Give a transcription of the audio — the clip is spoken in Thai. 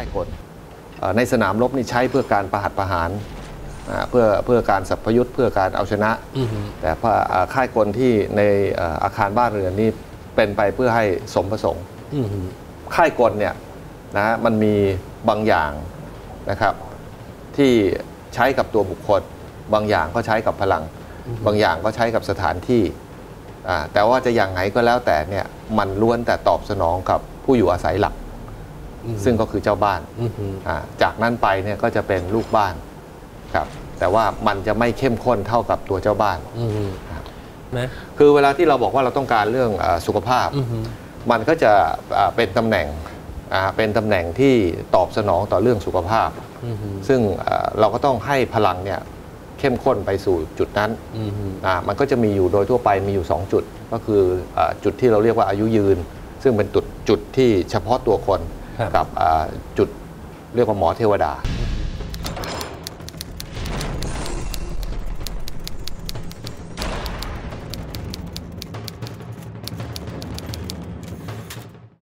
ายกลเอ่อในสนามรบนี่ใช้เพื่อการประหัตประหารอ่าเพื่อเพื่อการสัพพยุทธ์เพื่อการเอาชนะอือฮึแต่พระอ่าค่ายกลที่ในเอ่ออาคารบ้านเรือนนี่เป็นไปเพื่อให้สมประสงค์อือฮึค่ายกลเนี่ยนะฮะมันมีบางอย่างนะครับที่ใช้กับตัวบุคคล บางอย่างก็ใช้กับพลัง บางอย่างก็ใช้กับสถานที่อ่าแต่ว่าจะอย่างไหนก็แล้วแต่เนี่ยมันล้วนแต่ตอบสนองกับผู้อยู่อาศัยหลัก ซึ่งก็คือเจ้าบ้านอือฮึอ่าจากนั้นไปเนี่ยก็จะเป็นลูกบ้านครับ แต่ว่ามันจะไม่เข้มข้นเท่ากับตัวเจ้าบ้านอือฮึนะคือเวลาที่เราบอกว่าเราต้องการเรื่องอาสุขภาพอือฮึมันก็จะอ่าเป็นตำแหน่งอ่าเป็นตำแหน่งที่ตอบสนองต่อเรื่องสุขภาพอือฮึซึ่งอ่าเราก็ต้องให้พลังเนี่ยเข้มข้นไปสู่จุดนั้นอือฮึอ่ามันก็จะมีอยู่โดยทั่วไปมีอยู่ 2 จุด ก็คืออาจุดที่เราเรียกว่าอายุยืน ซึ่งเป็นจุดจุดที่เฉพาะตัวคนครับ กับจุดเรียกว่าหมอเทวดา